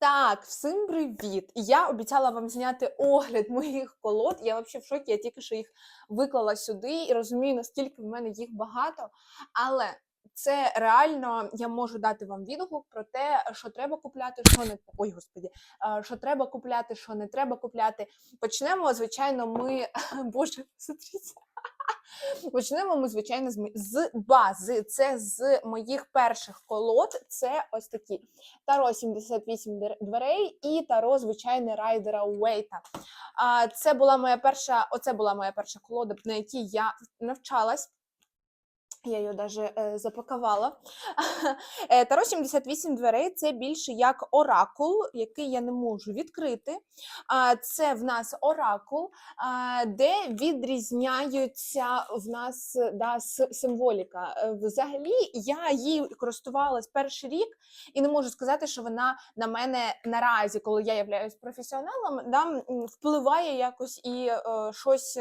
Так, всім привіт! Я обіцяла вам зняти огляд моїх колод. Я взагалі в шокі, я тільки що їх виклала сюди і розумію, наскільки в мене їх багато. Але це реально я можу дати вам відгук про те, що треба купляти, що не ой, господі, що треба купляти, що не треба купляти. Почнемо, звичайно, ми боже, смотрите. Почнемо ми, звичайно, з, бази. Це з моїх перших колод. Це ось такі Таро 78 дер- дверей і Таро, звичайне, райдера Уейта. Це була моя перша, оце була моя перша колода, на якій я навчалась. Я її навіть е, запакувала. Е, Таро 78 дверей це більше як оракул, який я не можу відкрити. А, Це в нас оракул, де відрізняються в нас е, да, символіка. Е, Взагалі, я її користувалась перший рік і не можу сказати, що вона на мене наразі, коли я являюсь професіоналом, да, впливає якось і е, щось.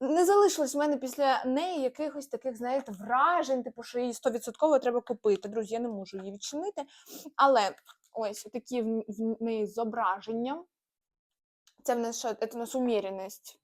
Е, не залишилось в мене після неї якихось таких, знаєте, вражень, типу, що її 100% треба купити. Друзі, я не можу її відчинити. Але ось такі в, неї зображення. Це в нас що? Це в нас уміреність.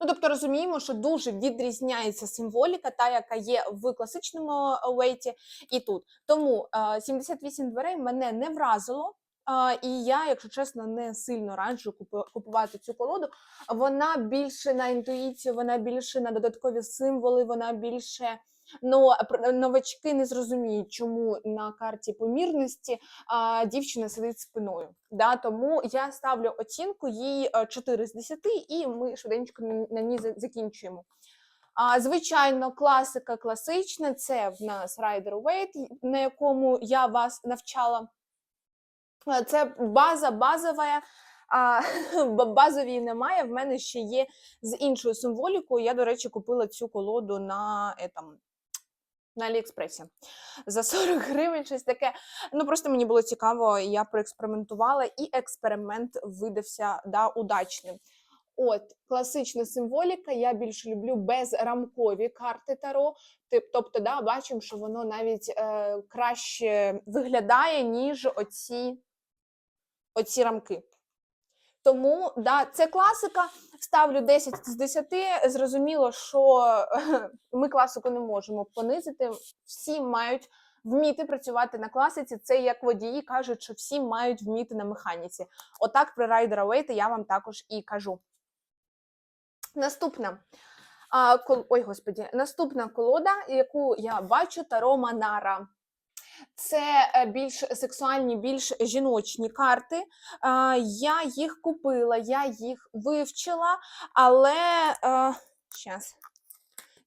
Ну, тобто розуміємо, що дуже відрізняється символіка, та, яка є в класичному вейті і тут. Тому е, 78 дверей мене не вразило. Е, І я, якщо чесно, не сильно раджу купувати цю колоду. Вона більше на інтуїцію, вона більше на додаткові символи, вона більше. Ну, новачки не зрозуміють, чому на карті помірності а, дівчина сидить спиною. Да? Тому я ставлю оцінку їй е, 4 з 10, і ми швиденько на ній закінчуємо. А, звичайно, класика класична це в нас Rider Waite, на якому я вас навчала. Е, Це база базова. А ба- базової немає. В мене ще є з іншою символікою. Я, до речі, купила цю колоду на, е, там, на Аліекспресі за 40 гривень, щось таке. Ну просто мені було цікаво, я проекспериментувала, і експеримент видався да, удачним. От, класична символіка. Я більше люблю безрамкові карти Таро. Тобто, да, бачимо, що воно навіть е, краще виглядає, ніж оці, оці рамки. Тому да, це класика. Ставлю 10 з 10. Зрозуміло, що ми класику не можемо понизити. Всі мають вміти працювати на класиці. Це як водії кажуть, що всі мають вміти на механіці. Отак про райдера Вейта я вам також і кажу. Наступна. А, кол... Ой, господі, наступна колода, яку я бачу, Таро Манара. Це е, більш сексуальні, більш жіночні карти. Я їх купила, я їх вивчила, але е, щас.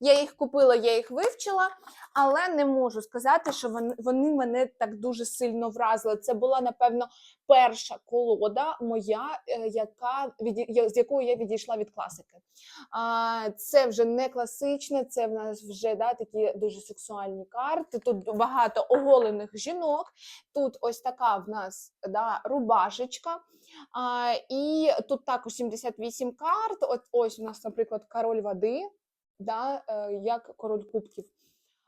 Я їх купила, я їх вивчила, але не можу сказати, що вони, мене так дуже сильно вразили. Це була, напевно, перша колода моя, е, яка з якою я відійшла від класики. Це вже не класичне, це в нас вже да, такі дуже сексуальні карти. Тут багато оголених жінок. Тут ось така в нас да, рубашечка. А, і тут також 78 карт. От ось у нас, наприклад, король води, да, е, як король кубків.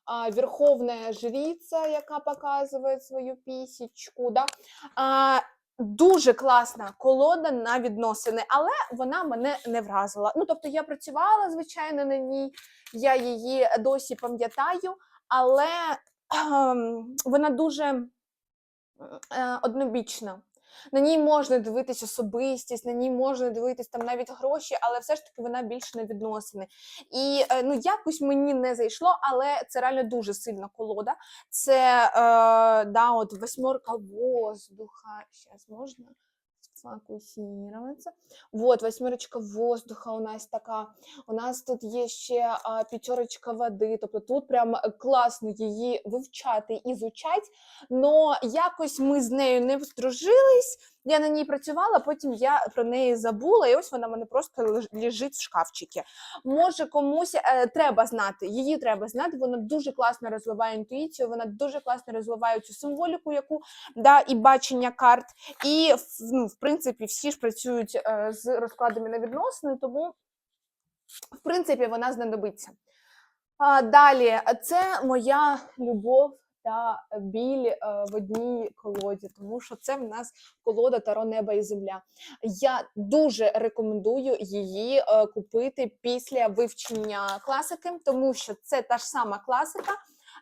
А, Верховна жриця, яка показує свою пісічку. Да? А, дуже класна колода на відносини, але вона мене не вразила. Ну, тобто я працювала, звичайно, на ній, я її досі пам'ятаю, але ем, вона дуже е, однобічна. На ній можна дивитись особистість, на ній можна дивитись там навіть гроші, але все ж таки вона більше на відносини. І е, ну якось мені не зайшло, але це реально дуже сильна колода. Це е, да, от восьмерка воздуха. Зараз можна сфокусироваться. Вот, восьмерочка воздуха у нас така. У нас тут є ще а, п'ятерочка води. Тобто тут прям е, класно її вивчати і зучать. Но якось ми з нею не здружились. Я на ній працювала, потім я про неї забула, і ось вона мене просто леж- лежить в шкафчику. Може, комусь е, треба знати, її треба знати. Вона дуже класно розвиває інтуїцію, вона дуже класно розвиває цю символіку, яку да, і бачення карт. І ну, в принципі всі ж працюють е, з розкладами на відносини, тому в принципі вона знадобиться. А, далі, це моя любов та біль е, в одній колоді, тому що це в нас колода Таро Неба і Земля. Я дуже рекомендую її е, купити після вивчення класики, тому що це та ж сама класика,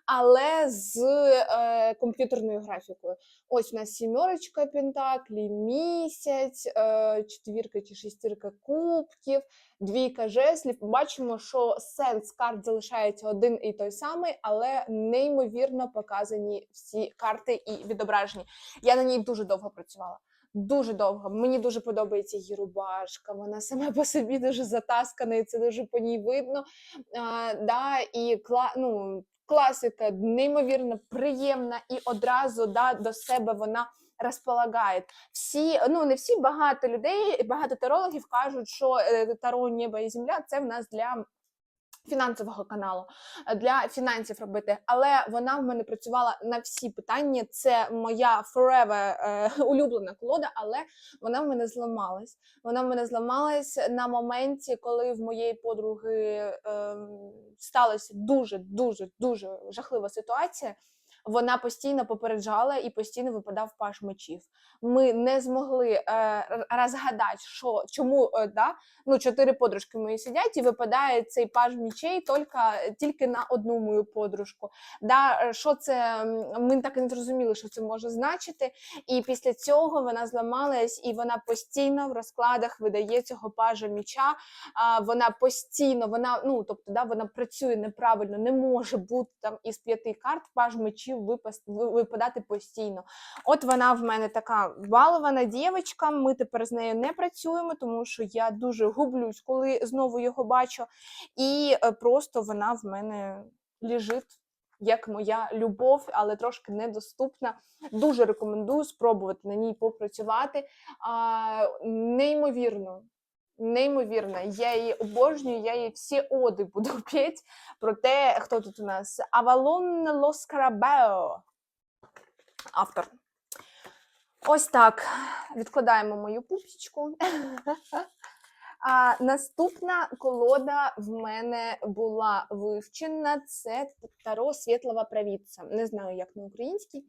але з е, комп'ютерною графікою. Ось у нас сімерочка пентаклі, місяць, е, четвірка чи шестірка кубків, двійка жеслів. Бачимо, що сенс карт залишається один і той самий, але неймовірно показані всі карти і відображені. Я на ній дуже довго працювала. Дуже довго. Мені дуже подобається її рубашка. Вона сама по собі дуже затаскана, і це дуже по ній видно. А, да, і кла, ну, класика неймовірно приємна і одразу да, до себе вона розполагає. Всі, ну не всі, багато людей, багато тарологів кажуть, що е, таро небо і земля це в нас для. Фінансового каналу е, для фінансів робити, але вона в мене працювала на всі питання. Це моя forever е, улюблена колода, але вона в мене зламалась. Вона в мене зламалась на моменті, коли в моєї подруги е, сталася дуже дуже дуже жахлива ситуація. Вона постійно попереджала і постійно випадав паш мечів. Ми не змогли е, розгадати, що чому е, да, ну, чотири подружки мої сидять, і випадає цей паж мечей тільки, тільки на одну мою подружку. Да, що це ми так і не зрозуміли, що це може значити. І після цього вона зламалась, і вона постійно в розкладах видає цього пажа міча. А, вона постійно, вона ну тобто, да, вона працює неправильно, не може бути там із п'яти карт паж мечів випас, ви- випадати постійно. От вона в мене така балована дівчинка. Ми тепер з нею не працюємо, тому що я дуже гублюсь, коли знову його бачу. І е, просто вона в мене лежить. Як моя любов, але трошки недоступна. Дуже рекомендую спробувати на ній попрацювати. А, неймовірно, неймовірно. Я її обожнюю, я її всі оди буду петь про те, хто тут у нас Авалон Лоскарабео. Автор. Ось так. Відкладаємо мою пупсічку. А, наступна колода в мене була вивчена. Це Таро Світлова Правіця. Не знаю, як на українській,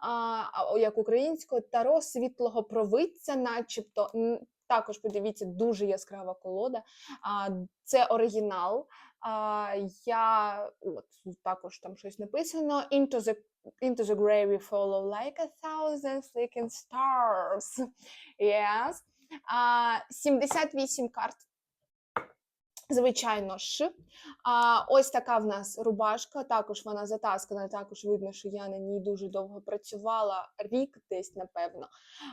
а як українською Таро світлого провидця, начебто. Також подивіться, дуже яскрава колода. А, це оригінал. А, я от також там щось написано. Into the, into the grave we follow like a thousand flicking stars. Yes. А, 78 карт. Звичайно ж. А, ось така в нас рубашка, також вона затаскана, також видно, що я на ній дуже довго працювала, рік десь, напевно.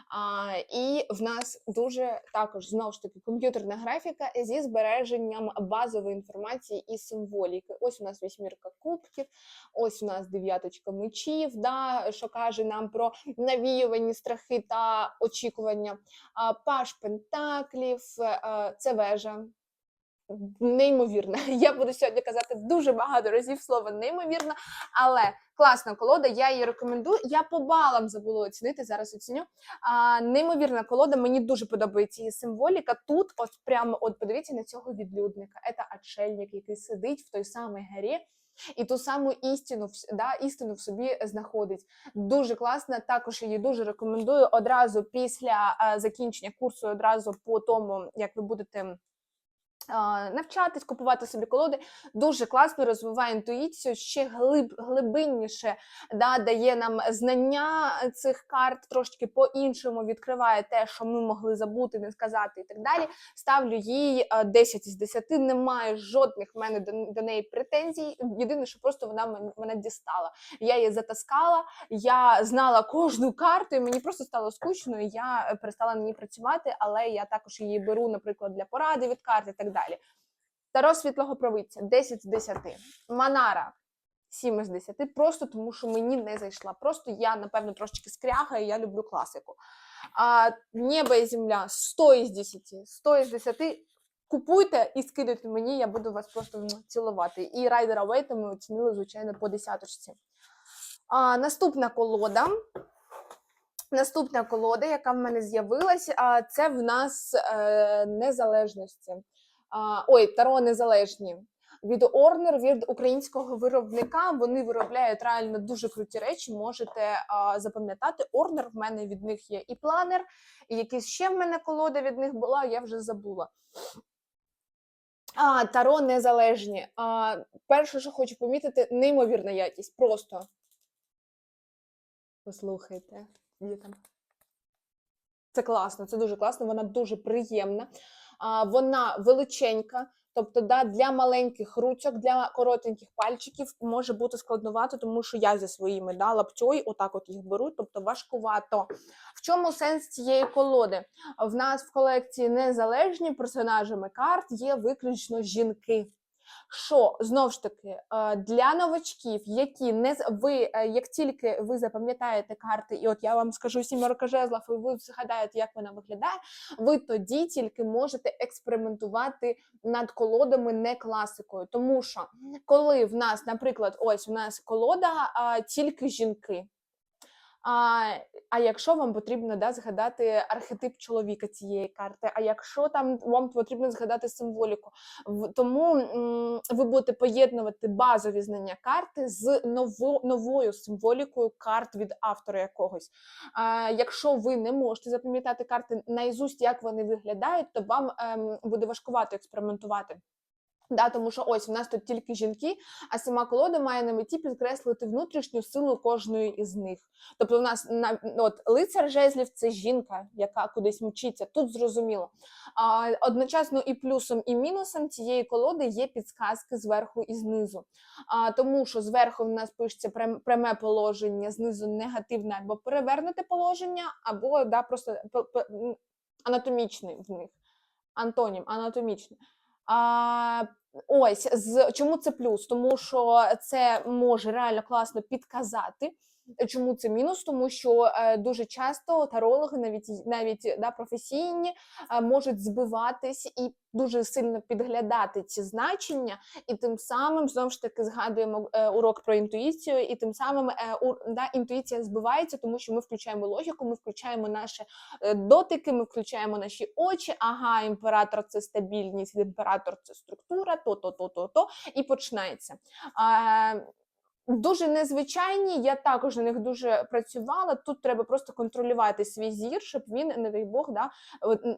А, і в нас дуже також знову ж таки комп'ютерна графіка зі збереженням базової інформації і символіки. Ось у нас вісьмірка кубків, ось у нас дев'яточка мечів, да, що каже нам про навіювані страхи та очікування. А, Паш Пентаклів, е, це вежа. Неймовірна. Я буду сьогодні казати дуже багато разів слово неймовірно, але класна колода. Я її рекомендую. Я по балам забула оцінити. Зараз оціню. А, неймовірна колода. Мені дуже подобається її символіка. Тут, от прямо, от подивіться на цього відлюдника. Це отшельник, який сидить в той самій горі. І ту саму істину, да, істину в собі знаходить. Дуже класна. Також її дуже рекомендую одразу після закінчення курсу, одразу по тому, як ви будете навчатись, купувати собі колоди. Дуже класно розвиває інтуїцію, ще глиб, глибинніше да, дає нам знання цих карт, трошки по-іншому відкриває те, що ми могли забути, не сказати і так далі. Ставлю їй а, 10 із 10. Немає жодних в мене до, до неї претензій. Єдине, що просто вона мене дістала. Я її затаскала, я знала кожну карту, і мені просто стало скучно, і я перестала на ній працювати, але я також її беру, наприклад, для поради від карт і так далі. Таро світлого провидця 10 з 10. Манара 7 із 10. Просто тому, що мені не зайшла. Просто я, напевно, трошечки скряга, і я люблю класику. А небо і земля 100 із 10. 100 із 10. Купуйте і скидайте мені, я буду вас просто цілувати. І Райдера Вейта ми оцінили, звичайно, по десяточці. А, наступна колода. Наступна колода, яка в мене з'явилась, це в нас е, незалежності. Ой, Таро незалежні. від Орнер, від українського виробника. Вони виробляють реально дуже круті речі. Можете а, запам'ятати. Орнер в мене від них є і планер, і якісь ще в мене колода від них була, я вже забула. А, Таро незалежні. А, перше, що хочу помітити, неймовірна якість. Просто послухайте, там. Це класно, це дуже класно, вона дуже приємна. Вона величенька, тобто да, для маленьких ручок, для коротеньких пальчиків може бути складновато, тому що я зі своїми да, лаптьою отак от їх беру, тобто важкувато. В чому сенс цієї колоди? В нас в колекції незалежні персонажами карт є виключно жінки. Що знов ж таки е, для новачків, які не ви, е, як тільки ви запам'ятаєте карти, і от я вам скажу сімерка жезлов, і ви згадаєте, як вона виглядає, ви тоді тільки можете експериментувати над колодами не класикою. Тому що коли в нас, наприклад, ось у нас колода а, тільки жінки. А, а якщо вам потрібно да, згадати архетип чоловіка цієї карти, а якщо там вам потрібно згадати символіку, тому м, ви будете поєднувати базові знання карти з ново, новою символікою карт від автора якогось. А, якщо ви не можете запам'ятати карти наізусть, як вони виглядають, то вам ем, буде важкувато експериментувати. Да, тому що ось у нас тут тільки жінки, а сама колода має на меті підкреслити внутрішню силу кожної із них. Тобто, у нас на от лицар жезлів це жінка, яка кудись мчиться. Тут зрозуміло. А, одночасно і плюсом, і мінусом цієї колоди є підсказки зверху і знизу. А, тому що зверху в нас пишеться пряме положення, знизу негативне або перевернуте положення, або да, просто анатомічний в них. Антонім, анатомічний. А, ось з чому це плюс? Тому що це може реально класно підказати. Чому це мінус? Тому що е, дуже часто тарологи, навіть навіть да, професійні, е, можуть збиватись і дуже сильно підглядати ці значення, і тим самим знову ж таки згадуємо е, урок про інтуїцію, і тим самим да, інтуїція збивається, тому що ми включаємо логіку, ми включаємо наші дотики, ми включаємо наші очі. Ага, імператор це стабільність, імператор це структура, то, то, то, то, то, і починається. Дуже незвичайні, я також на них дуже працювала. Тут треба просто контролювати свій зір, щоб він, не дай Бог, да,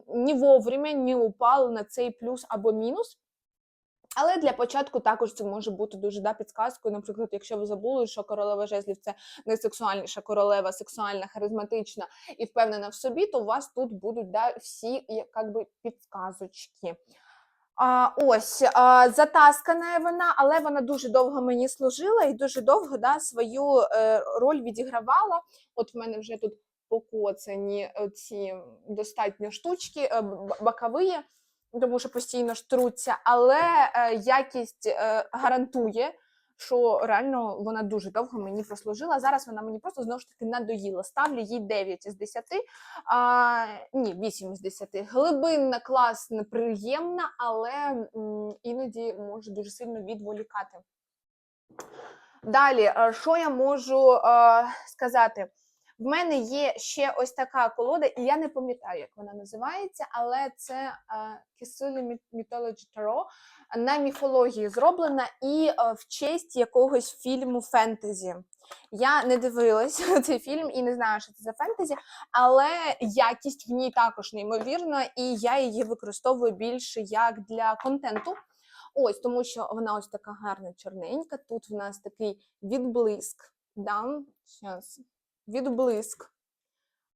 ні вовремя не упав на цей плюс або мінус. Але для початку також це може бути дуже да, підсказкою. Наприклад, якщо ви забули, що королева жезлів це найсексуальніша королева, сексуальна, харизматична і впевнена в собі, то у вас тут будуть да, всі як би підсказочки. А, ось а, затаскана вона, але вона дуже довго мені служила і дуже довго да, свою е, роль відігравала. От в мене вже тут покоцані ці достатньо штучки, е, бокові, тому що постійно штруться, але е, якість е, гарантує. Що реально вона дуже довго мені прослужила. Зараз вона мені просто знову ж таки надоїла. Ставлю їй 9 із 10, а, ні, 8 із 10. Глибинна, класна, приємна, але м, іноді може дуже сильно відволікати. Далі, що я можу е, сказати? В мене є ще ось така колода, і я не пам'ятаю, як вона називається, але це е, Kisuli Mythology Tarot на міфології зроблена і е, в честь якогось фільму фентезі. Я не дивилась цей фільм і не знаю, що це за фентезі, але якість в ній також неймовірна, і я її використовую більше як для контенту. Ось, тому що вона ось така гарна чорненька. Тут в нас такий відблиск. Да? Щас. Відблиск.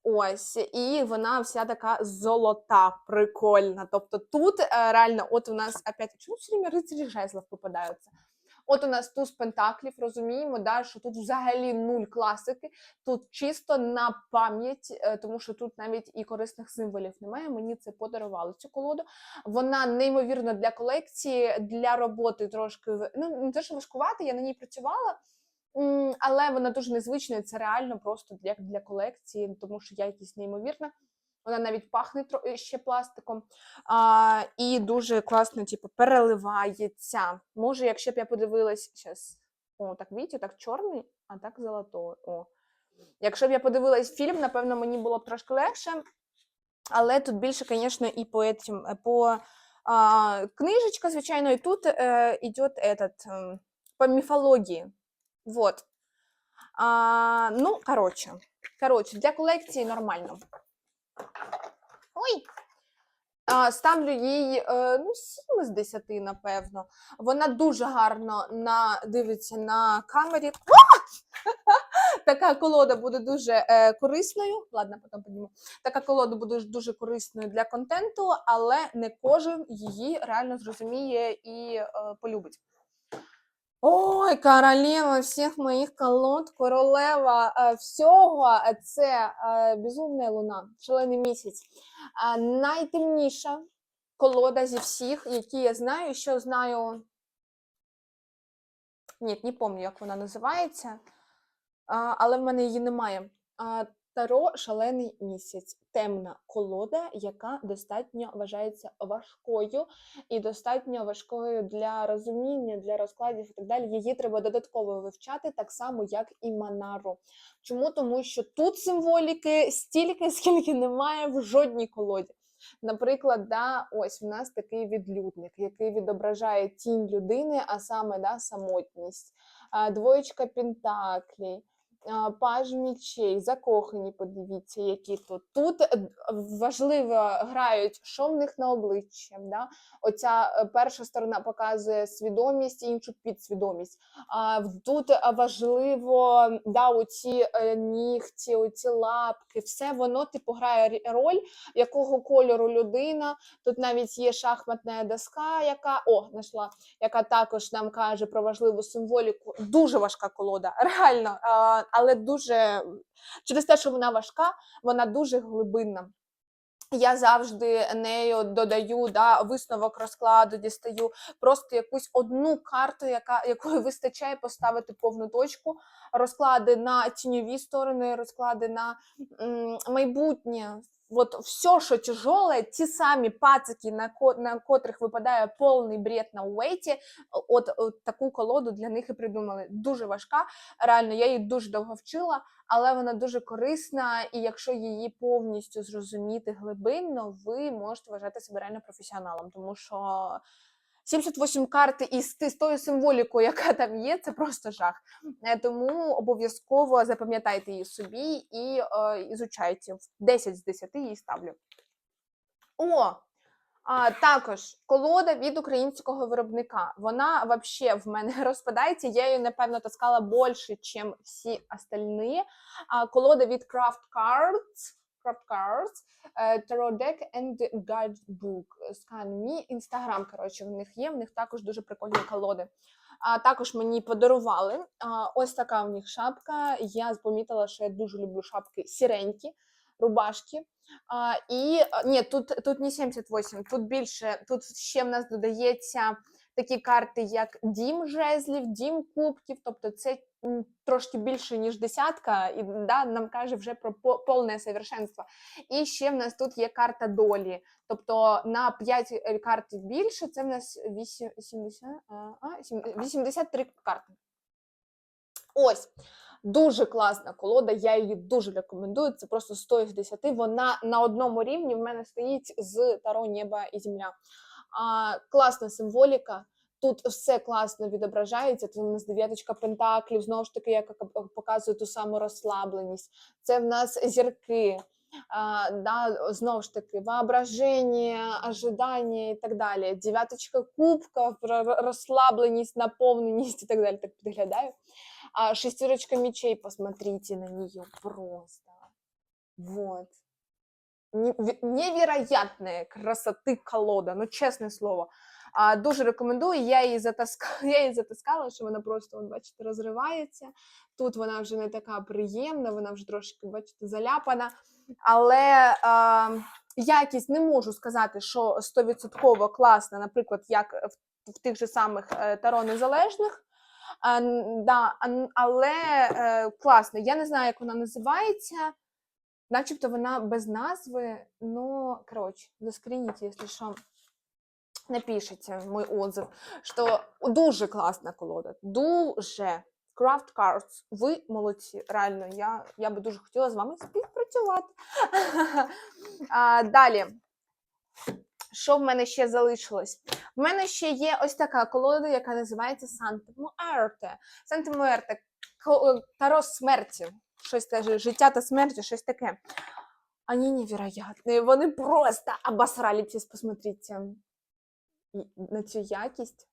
Ось, і вона вся така золота, прикольна. Тобто тут е, реально, от у нас опять, чому время рицарі жезлов попадаються? От у нас туз пентаклів, розуміємо, да, що тут взагалі нуль класики, тут чисто на пам'ять, е, тому що тут навіть і корисних символів немає. Мені це подарували цю колоду. Вона неймовірна для колекції, для роботи трошки ну не те, що важкувати, я на ній працювала. Але вона дуже незвична, і це реально просто для, для колекції, тому що якість неймовірна. Вона навіть пахне ще пластиком. А, і дуже класно, типу, переливається. Може, якщо б я подивилась зараз. О, так бачите, так чорний, а так золотой. О. Якщо б я подивилась фільм, напевно, мені було б трошки легше. Але тут більше, звісно, і по, етім, е, по А, книжечка, звичайно, і тут е, йде ем, по міфології. Вот. А, ну, коротше, коротше, для колекції нормально. Ой! А, ставлю їй е, ну, 7 з 10, напевно. Вона дуже гарно на, дивиться на камері. Така колода буде дуже е, корисною. Ладно, потім підніму. Така колода буде дуже корисною для контенту, але не кожен її реально зрозуміє і е, полюбить. Ой, королева всіх моїх колод, королева е, всього е, це е, безумна луна, шалений місяць. Найтемніша колода зі всіх, які я знаю, що знаю. Ні, не пам'ятаю, як вона називається, але в мене її немає. Таро шалений місяць. Темна колода, яка достатньо вважається важкою і достатньо важкою для розуміння, для розкладів і так далі. Її треба додатково вивчати, так само, як і Манару. Чому? Тому що тут символіки стільки, скільки немає в жодній колоді. Наприклад, да, ось в нас такий відлюдник, який відображає тінь людини, а саме да, самотність, двоєчка пентаклей, а, паж мічей, закохані, подивіться, які тут. Тут е, важливо грають, що в них на обличчі. Да? Оця е, перша сторона показує свідомість, іншу підсвідомість. А тут важливо да, оці е, нігті, оці лапки, все воно типу грає роль, якого кольору людина. Тут навіть є шахматна доска, яка о, знайшла, яка також нам каже про важливу символіку. Дуже важка колода, реально, але дуже через те, що вона важка, вона дуже глибинна. Я завжди нею додаю да, висновок розкладу, дістаю просто якусь одну карту, яка, якої вистачає поставити повну точку. Розклади на тіньові сторони, розклади на м, майбутнє. От все, що тяжеле, ті самі пацики, на, ко, на котрих випадає повний бред на уейті, от, от таку колоду для них і придумали. Дуже важка. Реально, я її дуже довго вчила, але вона дуже корисна, і якщо її повністю зрозуміти глибинно, ви можете вважати себе реально професіоналом, тому що 78 карт із тою символікою, яка там є, це просто жах. Е, Тому обов'язково запам'ятайте її собі і е, ізучайте. 10 з 10 її ставлю. О! А, також колода від українського виробника. Вона вообще в мене розпадається. Я її, напевно, таскала більше, ніж всі остальні. А, колода від Craft Cards. Craft Cards, е, Tarot Deck and Guidebook. Scan Me. Інстаграм, коротше, в них є. В них також дуже прикольні колоди. А також мені подарували. А, ось така у них шапка. Я помітила, що я дуже люблю шапки сіренькі, рубашки. А, і ні, тут, тут не 78, тут більше, тут ще в нас додається такі карти, як дім жезлів, дім кубків, тобто це трошки більше, ніж десятка, і да, нам каже вже про по- повне совершенство. І ще в нас тут є карта долі. Тобто на 5 карт більше, це в нас 8, 70, а, а, 83 карти. Ось. Дуже класна колода, я її дуже рекомендую. Це просто 100 з 10. Вона на одному рівні в мене стоїть з Таро Небо і Земля. А, класна символіка. Тут все класно відображається. Тут у нас дев'яточка пентаклів, знову ж таки, яка показує ту саму розслабленість. Це в нас зірки. А, да, знову ж таки, воображення, ожидання і так далі. Дев'яточка кубка, розслабленість, наповненість і так далі. Так підглядаю. А шестерочка мечей, посмотрите на нее просто. Вот. Неве- Невероятная красоты колода, ну чесне слово. А, дуже рекомендую. Я її затаскала, я її затаскала, що вона просто, от, бачите, розривається. Тут вона вже не така приємна, вона вже трошки, бачите, заляпана. Але а, якість не можу сказати, що 100% класна, наприклад, як в, в тих же самих е, таро незалежних. А, да, але е, класно. Я не знаю, як вона називається. Начебто вона без назви, ну, коротше, заскрініть, якщо що, напишите мой отзыв, що дуже класна колода, дуже. Craft Cards, ви молодці, реально, я, я би дуже хотіла з вами співпрацювати. а, далі. Що в мене ще залишилось? В мене ще є ось така колода, яка називається Санта Муерте. Санта Муерте ко- Таро смерті. Щось теж життя та смерті, щось таке. Они невероятні. Вони просто обосрались, посмотрите. На цю якість.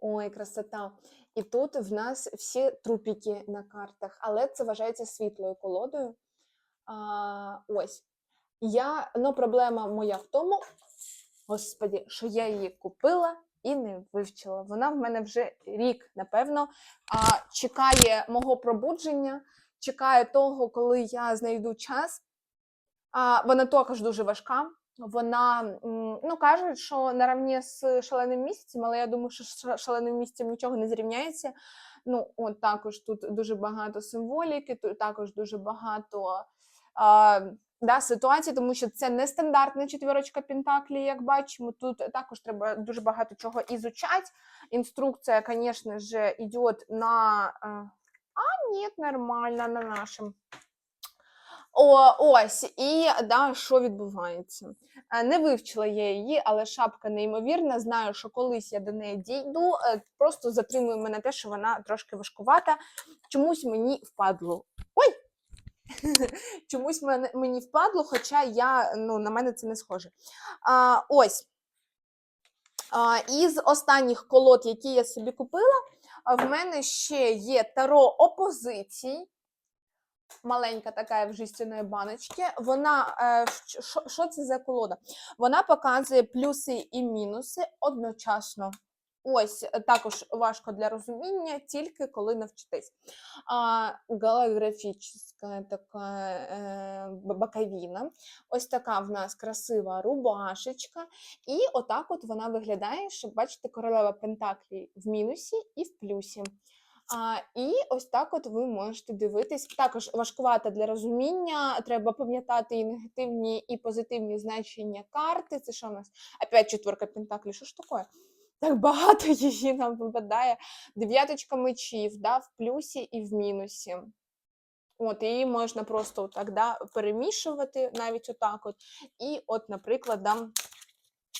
Ой, красота. І тут в нас всі трупіки на картах, але це вважається світлою колодою. А, ось. Я, ну, проблема моя в тому, господі, що я її купила і не вивчила. Вона в мене вже рік, напевно, а, чекає мого пробудження, чекає того, коли я знайду час. А, вона також дуже важка. Вона, ну, кажуть, що наравні з шаленим місяцем, але я думаю, що з шаленим місяцем нічого не зрівняється. Ну, от також тут дуже багато символіки, тут також дуже багато а, да, ситуацій, тому що це не стандартна четвірочка Пентаклі, як бачимо. Тут також треба дуже багато чого ізучати. Інструкція, звісно ж, йде на. е, А, ні, нормально, на нашому. О, ось, і да, що відбувається? Е, Не вивчила я її, але шапка неймовірна. Знаю, що колись я до неї дійду. е, Просто затримує мене те, що вона трошки важкувата. Чомусь мені впадло. Ой! Чомусь мені впадло, хоча я, ну, на мене це не схоже. А, ось. А, із останніх колод, які я собі купила, в мене ще є таро опозицій маленька така в жестяної баночці. Вона е, що, це за колода? Вона показує плюси і мінуси одночасно. Ось е, також важко для розуміння, тільки коли навчитись. А, голографічна така е, боковина. Ось така в нас красива рубашечка. І отак от вона виглядає, щоб бачите, королева Пентаклі в мінусі і в плюсі. А, і ось так от ви можете дивитись. Також важкувата для розуміння. Треба пам'ятати і негативні, і позитивні значення карти. Це що у нас? Опять четверка пентаклі. Що ж таке? Так багато її нам випадає. Дев'яточка мечів, да, в плюсі і в мінусі. От, її можна просто так да, перемішувати навіть отак. От. І, от, наприклад, да,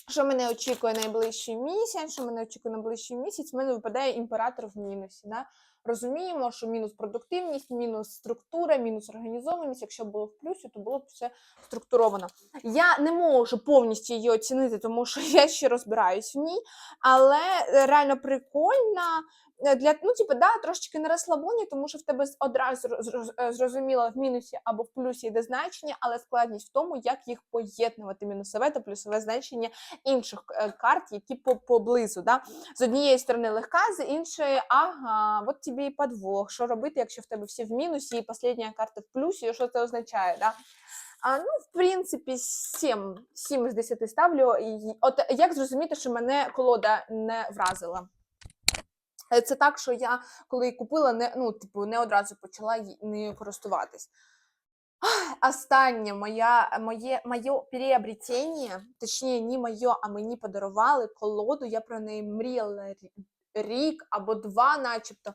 що мене очікує найближчий місяць, що мене очікує найближчий місяць, в мене випадає імператор в мінусі. Да? Розуміємо, що мінус продуктивність, мінус структура, мінус організованість. Якщо було в плюсі, то було б все структуровано. Я не можу повністю її оцінити, тому що я ще розбираюсь в ній, але е, реально прикольна. Е, Для, ну, типу, да, трошечки на розслабоні, тому що в тебе одразу е, зрозуміло в мінусі або в плюсі йде значення, але складність в тому, як їх поєднувати мінусове та плюсове значення інших е, карт, які по- поблизу. Да? З однієї сторони легка, з іншої, ага, от тобі і подвох. Що робити, якщо в тебе всі в мінусі, і остання карта в плюсі, що це означає? Да? А, ну, в принципі, 7, 7 з 10 ставлю. І От як зрозуміти, що мене колода не вразила? Е, Це так, що я коли купила, не, ну, типу, не одразу почала нею користуватись. Останнє моя, моє, моє приобретення, точніше, не моє, а мені подарували колоду, я про неї мріяла рік або два, начебто.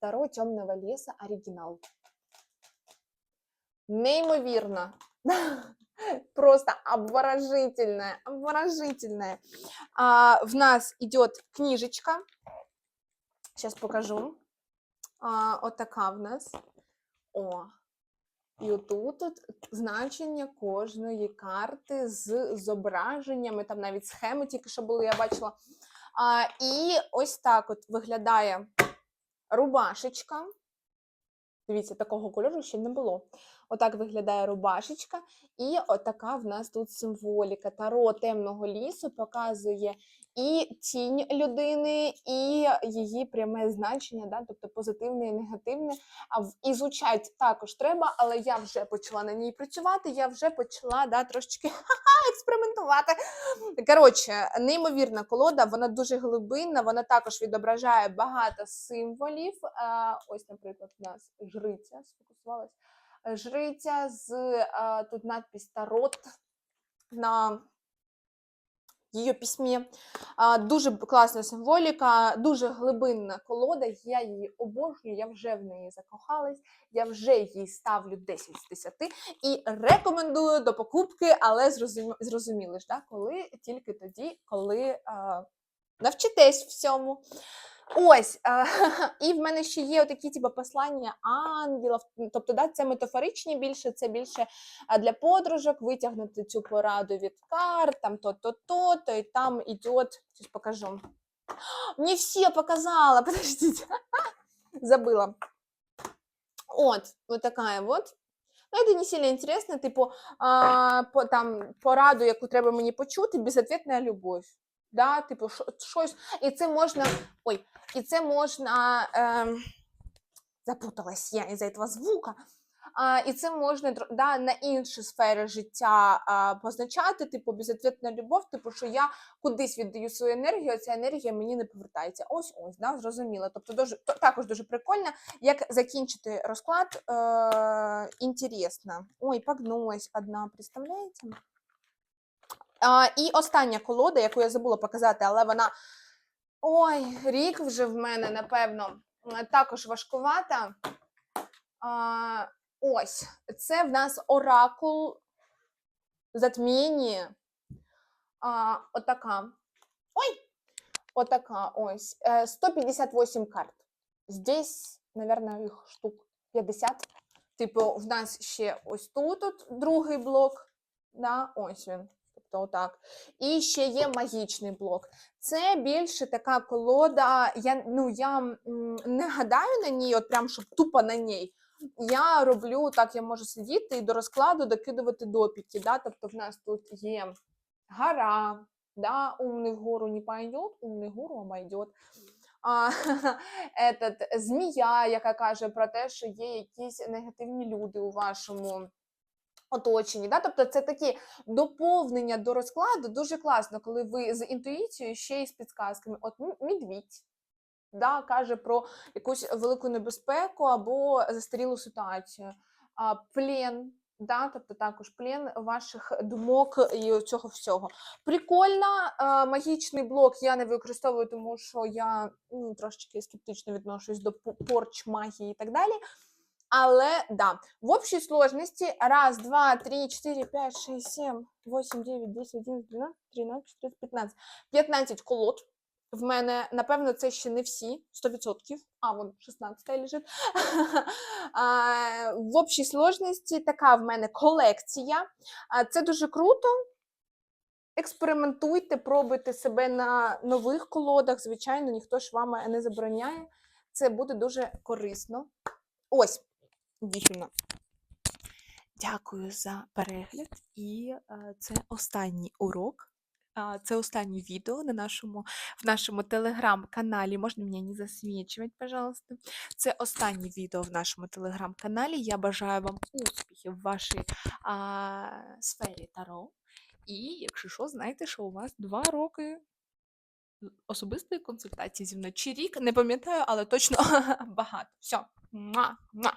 Таро темного леса оригінал. Неймовірно. Просто обворожительное, обворожительное. А, в нас идет книжечка. Сейчас покажу. А, от така в нас. О. І отут от значення кожної карти з зображеннями, там навіть схеми тільки що були, я бачила. А, і ось так от виглядає рубашечка. Дивіться, такого кольору ще не було. Отак виглядає рубашечка, і отака в нас тут символіка. Таро темного лісу показує і тінь людини, і її пряме значення, да? тобто позитивне і негативне. А ізучать також треба, але я вже почала на ній працювати, я вже почала да, трошечки експериментувати. Коротше, неймовірна колода, вона дуже глибинна, вона також відображає багато символів. Ось, наприклад, у нас жриця сфокусувалась. Жриця з тут надпись Тарот на її письмі. Дуже класна символіка, дуже глибинна колода. Я її обожнюю, я вже в неї закохалась, я вже їй ставлю 10 з 10 і рекомендую до покупки, але зрозумі... зрозуміли ж, да? коли тільки тоді, коли а, навчитесь всьому. Ось, а, і в мене ще є такі типу, послання ангелів. Тобто, да, це метафоричні більше, це більше для подружок витягнути цю пораду від карт, там то-то, то-то, і там йде, зараз покажу. Не всі показала, подождите. Забыла. От, вот такая вот. Ну, это не сильно интересно, типу, а, по, там, пораду, яку треба мені почути, безответна любов. Да? Типу, щось. І це можна. Ой, і це можна. Ем, запуталась я із-за этого звука. А, і це можна да, на інші сфери життя а, позначати, типу, безответна любов, типу, що я кудись віддаю свою енергію, а ця енергія мені не повертається. Ось ось, да, зрозуміло. Тобто дуже, то, також дуже прикольно, як закінчити розклад. Е, інтересно. Ой, погнулась одна, представляєте? А, і остання колода, яку я забула показати, але вона. Ой, рік вже в мене, напевно, також важкувата. А, ось, це в нас оракул затміння. А, отака. Ой! Отака ось. Е, 158 карт. Здесь, наверное, їх штук 50. Типу, в нас ще ось тут от другий блок. Да, ось він. Тобто отак. І ще є магічний блок. Це більше така колода. Я, ну, я не гадаю на ній, от прям щоб тупо на ній. Я роблю так, я можу сидіти і до розкладу докидувати допіки. Да? Тобто в нас тут є гора, да? умний вгору не пойдет, умний вгору обойдет. А, этот, змія, яка каже про те, що є якісь негативні люди у вашому оточенні. Да? Тобто це такі доповнення до розкладу дуже класно, коли ви з інтуїцією ще й з підказками. От м- медвідь да, каже про якусь велику небезпеку або застарілу ситуацію. А, плен, да, тобто також плен ваших думок і цього всього. Прикольно, магічний блок я не використовую, тому що я ну, трошечки скептично відношусь до по- порч магії і так далі. Але да, в общій сложності раз, два, три, чотири, п'ять, шість, сім, вісім, дев'ять, десять, одинадцять, дванадцять, тринадцять, чотирнадцять, п'ятнадцять. 15 колод. В мене, напевно, це ще не всі, 100%. А, вон 16 лежить. В общій сложності така в мене колекція. Це дуже круто. Експериментуйте, пробуйте себе на нових колодах. Звичайно, ніхто ж вам не забороняє. Це буде дуже корисно. Ось, дійсно. Дякую за перегляд. І е, це останній урок. Це останнє відео на нашому, в нашому телеграм-каналі. Можна мене не засвічувати, пожалуйста. Це останнє відео в нашому телеграм-каналі. Я бажаю вам успіхів в вашій а, сфері Таро. І якщо що, знайте, що у вас два роки особистої консультації зі мною. Чи рік, не пам'ятаю, але точно багато. Все. Муа, муа.